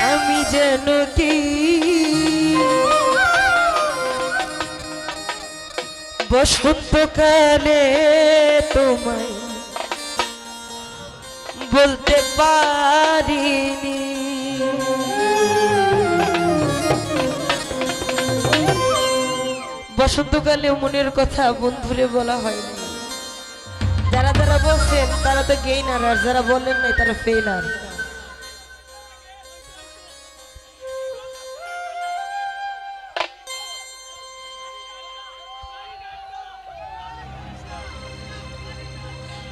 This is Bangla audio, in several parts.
আমি যেন কি? বসন্তকালে তোমায় বলতে পারিনি। বসন্তকালে মনের কথা বন্ধুরে বলা হয়নি। যারা যারা বলছেন, তারা তো গেইনার আর, যারা বলেন নাই তারা ফেইনার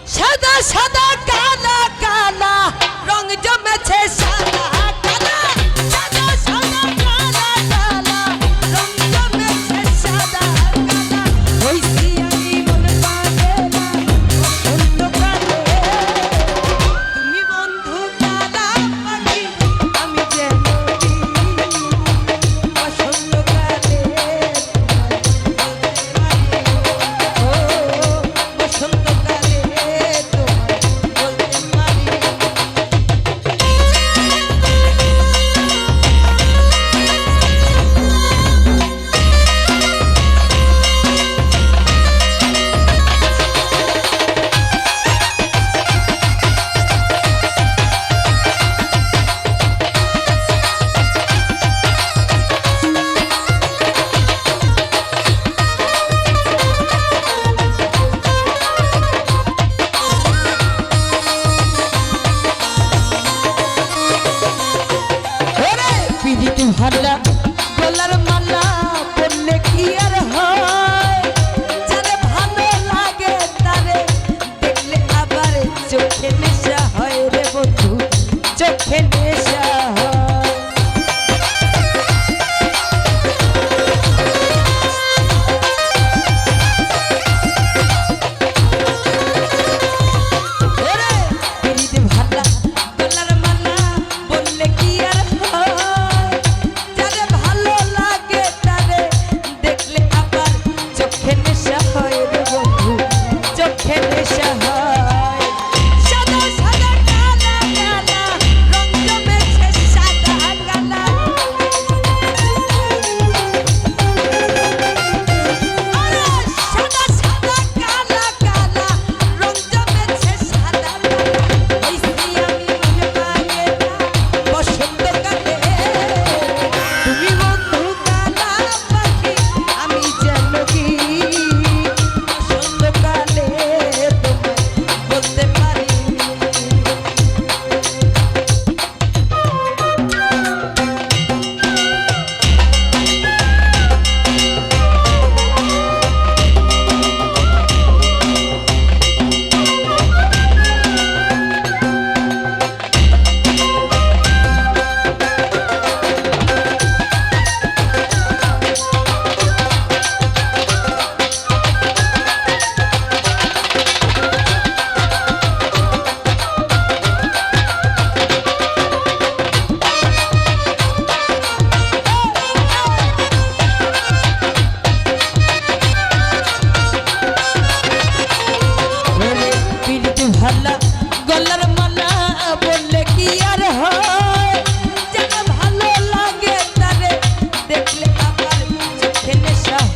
সাদা সাদা সাহা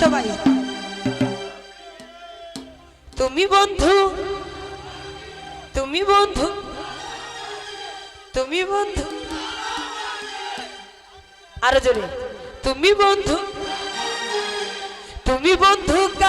সবাই। তুমি বন্ধু তুমি বন্ধু তুমি বন্ধু। আরও জোরে। তুমি বন্ধু তুমি বন্ধু কা